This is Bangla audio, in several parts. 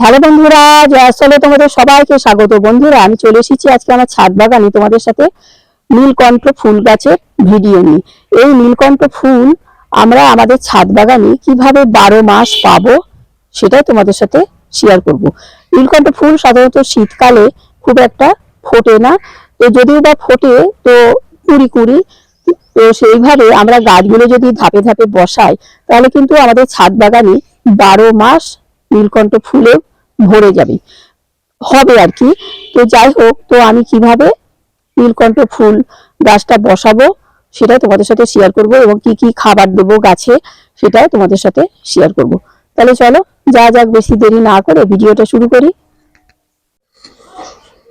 হ্যালো বন্ধুরা জয়াস্থলে তোমাদের সবাইকে স্বাগত। বন্ধুরা, আমি চলে এসেছি আজকে আমার ছাদ বাগানে তোমাদের সাথে নীলকণ্ঠ ফুল গাছের ভিডিও নিয়ে। এই নীলকণ্ঠ ফুল আমরা আমাদের ছাদ বাগানে কীভাবে বারো মাস পাবো সেটাই তোমাদের সাথে শেয়ার করব। নীলকণ্ঠ ফুল সাধারণত শীতকালে খুব একটা ফোটে না। তো যদিও বা ফোটে, তো কুড়ি কুড়ি, তো সেইভাবে আমরা গাছগুলো যদি ধাপে ধাপে বসাই, তাহলে কিন্তু আমাদের ছাদ বাগানে বারো মাস নীলকণ্ঠ ফুলে ভরে যাবে। হবে আর কি। তো যাই হোক, তো আমি কীভাবে নীলকণ্ঠ ফুল গাছটা বসাবো সেটা তোমাদের সাথে শেয়ার করব এবং কি কি খাবার দেবো গাছে সেটাও তোমাদের সাথে শেয়ার করব। তাহলে চলো, যা যাক বেশি দেরি না করে ভিডিওটা শুরু করি।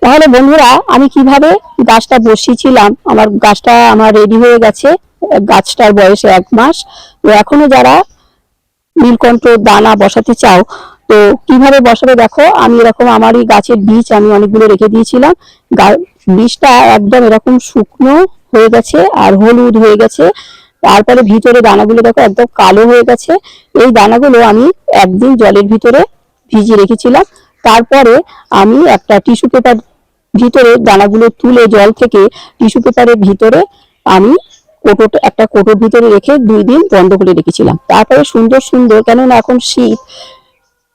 তাহলে বন্ধুরা, আমি কীভাবে গাছটা বসিয়েছিলাম? আমার গাছটা আমার রেডি হয়ে গেছে। গাছটার বয়সে এক মাস। তো এখনও যারা নীলকণ্ঠ দানা বসাতে চাও তো কীভাবে বসাবে দেখো, আমি এরকম আমারই গাছের বীজ আমি অনেকগুলো রেখে দিয়েছিলাম। বীজটা একদম এরকম শুকনো হয়ে গেছে আর হলুদ হয়ে গেছে। তারপরে ভিতরে দানাগুলো দেখো একদম কালো হয়ে গেছে। এই দানাগুলো আমি একদিন জলের ভিতরে ভিজিয়ে রেখেছিলাম। তারপরে আমি একটা টিস্যু পেপার ভিতরে দানাগুলো তুলে জল থেকে টিস্যু পেপারের ভিতরে আমি কোটোটা, একটা কোটোর ভিতরে রেখে দুই দিন বন্ধ করে রেখেছিলাম। তারপরে সুন্দর সুন্দর, কেননা এখন শীত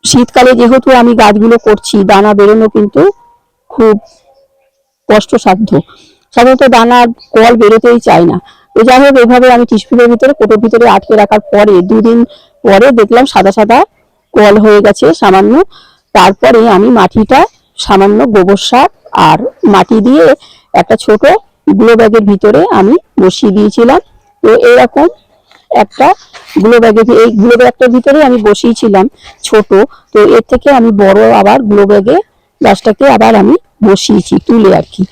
শীতকালে যেহেতু আমি গাছগুলো করছি, দানা বেরোনো কিন্তু খুব কষ্টসাধ্য। সাধারণত দানার কল বেরোতেই চায় না। তো যাই হোক, এভাবে আমি টিস্যুর ভিতরে, কোটোর ভিতরে আটকে রাখার পরে, দুদিন পরে দেখলাম সাদা সাদা কল হয়ে গেছে সামান্য। তারপরে আমি মাটিটা সামান্য গোবর সার আর মাটি দিয়ে একটা ছোট গ্লো ব্যাগের ভিতরে আমি বসিয়ে দিয়েছিলাম। তো এরকম একটা গ্লো ব্যাগের এই গ্লো ব্যাগটার ভিতরে আমি বসিয়েছিলাম ছোট। তো এর থেকে আমি বড় আবার গ্লো ব্যাগে গাছটাকে আবার আমি বসিয়েছি, তুলে আর কি।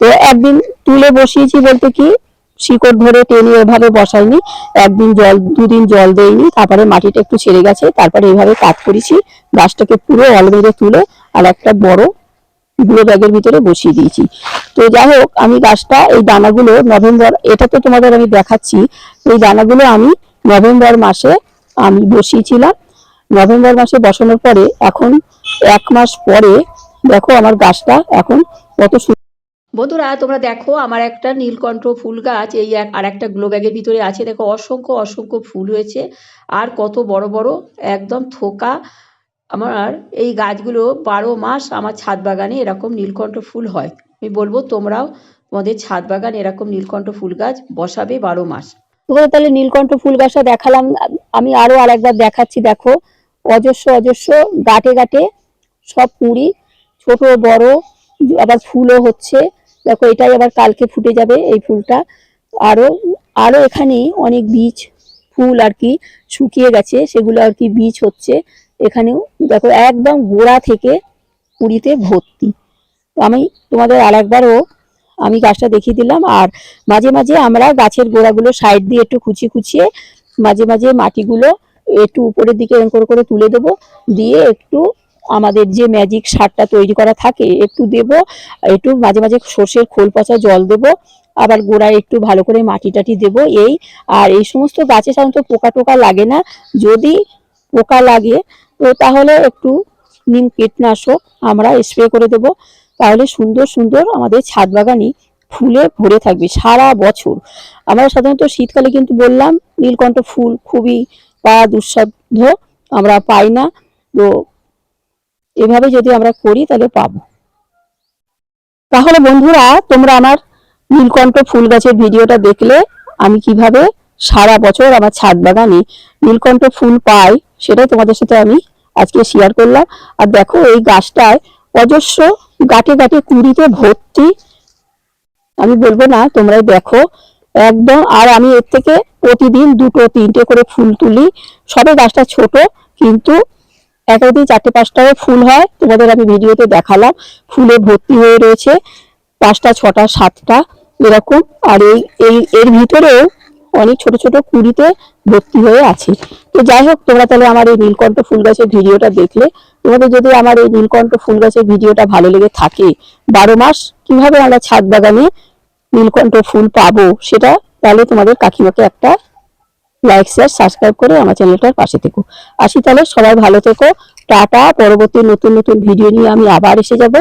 তো একদিন তুলে বসিয়েছি বলতে কি, শিকড় ধরে টেনে এভাবে বসাইনি, একদিন জল, দুদিন জল দেয়নি তারপরে মাটিটা একটু ছেড়ে গেছে, তারপরে এইভাবে কাট করেছি গাছটাকে পুরো অলমেরে তুলে, আর একটা বড় গুলো ব্যাগের ভিতরে বসিয়ে দিয়েছি। তো যাই হোক, আমি গাছটা, এই দানাগুলো নভেম্বর, এটা তো তোমাদের আমি দেখাচ্ছি, এই দানাগুলো আমি নভেম্বর মাসে আমি বসিয়েছিলাম। নভেম্বর মাসে বসানোর পরে এখন এক মাস পরে দেখো আমার গাছটা এখন কত বন্ধুরা, তোমরা দেখো আমার একটা নীলকণ্ঠ ফুল গাছ, এই এক আর একটা গ্লো ব্যাগের ভিতরে আছে। দেখো অসংখ্য অসংখ্য ফুল হয়েছে, আর কত বড় বড় একদম থোকা আমার এই গাছগুলো বারো মাস আমার ছাদ বাগানে এরকম নীলকণ্ঠ ফুল হয়। আমি বলব তোমরাও তোমাদের ছাদ বাগানে এরকম নীলকণ্ঠ ফুল গাছ বসাবে বারো মাস। তোমাদের তাহলে নীলকণ্ঠ ফুল গাছটা দেখালাম। আমি আরও আরেকবার দেখাচ্ছি, দেখো। অজস্র অজস্র, গাটে গাটে সব কুঁড়ি, ছোট, বড়, আবার ফুলও হচ্ছে। দেখো, এটাই আবার কালকে ফুটে যাবে এই ফুলটা। আরও আরও এখানে অনেক বীজ, ফুল আর কি শুকিয়ে গেছে, সেগুলো আর কি বীজ হচ্ছে। এখানেও দেখো একদম গোড়া থেকে কুড়িতে ভর্তি। তো আমি তোমাদের আরেকবারও আমি গাছটা দেখিয়ে দিলাম, আর মাঝে মাঝে আমরা গাছের গোড়াগুলো সাইড দিয়ে একটু কুচিয়ে কুচিয়ে মাঝে মাঝে মাটিগুলো একটু উপরের দিকে এরকম করে তুলে দেবো, দিয়ে একটু আমাদের যে ম্যাজিক সারটা তৈরি করা থাকে একটু দেব, একটু মাঝে মাঝে সর্ষের খোল পচা জল দেব, আবার গোড়ায় একটু ভালো করে মাটি টাটি দেবো, এই আর এই সমস্ত গাছে সাধারণত পোকা টোকা লাগে না। যদি পোকা লাগে তো তাহলে একটু নিম কীটনাশক আমরা স্প্রে করে দেব। তাহলে সুন্দর সুন্দর আমাদের ছাদ বাগানই ফুলে ভরে থাকবে সারা বছর। আমরা সাধারণত শীতকালে কিন্তু বললাম, নীলকণ্ঠ ফুল খুবই বা দুঃসাধ্য, আমরা পাই না। তো এভাবে যদি আমরা করি তাহলে পাবো। তাহলে বন্ধুরা, তোমরা আমার নীলকণ্ঠ ফুল গাছের ভিডিওটা দেখলে আমি কীভাবে সারা বছর আমার ছাদ বাগানে নীলকণ্ঠ ফুল পাই। সেটাই তোমাদের সাথে আমি আজকে শেয়ার করলাম। আর দেখো এই গাছটায় অজস্র গাটে গাটে কুড়িতে ভর্তি। আমি বলব না, তোমরাই দেখো। একদম, আর আমি এর থেকে প্রতিদিন দুটো, তিনটে করে ফুল তুলি। সবে গাছটা ছোট, কিন্তু এক একদিন চারটে পাঁচটাও ফুল হয়। তোমাদের আমি ভিডিওতে দেখালাম, ফুলে ভর্তি হয়ে রয়েছে। পাঁচটা, ছটা, সাতটা, এরকম। আর এই এই, এর ভিতরেও অনেক ছোট ছোট কুড়িতে ভর্তি হয়ে আছে। তো যাই হোক, তোমরা তাহলে আমার এই নীলকণ্ঠ ফুল গাছের ভিডিওটা দেখলে। তোমাদের যদি আমার এই নীলকণ্ঠ ফুল গাছের ভিডিওটা ভালো লেগে থাকে, বারো মাস কীভাবে আমরা ছাদ বাগানে নীলকণ্ঠ ফুল পাবো সেটা তাহলে তোমাদের কাকিমাকে একটা লাইক শেয়ার সাবস্ক্রাইব করে আমার চ্যানেলটার পাশে থেকো। আসি তাহলে, সবাই ভালো থেকো। টাটা, পরবর্তী নতুন নতুন ভিডিও নিয়ে আমি আবার এসে যাব।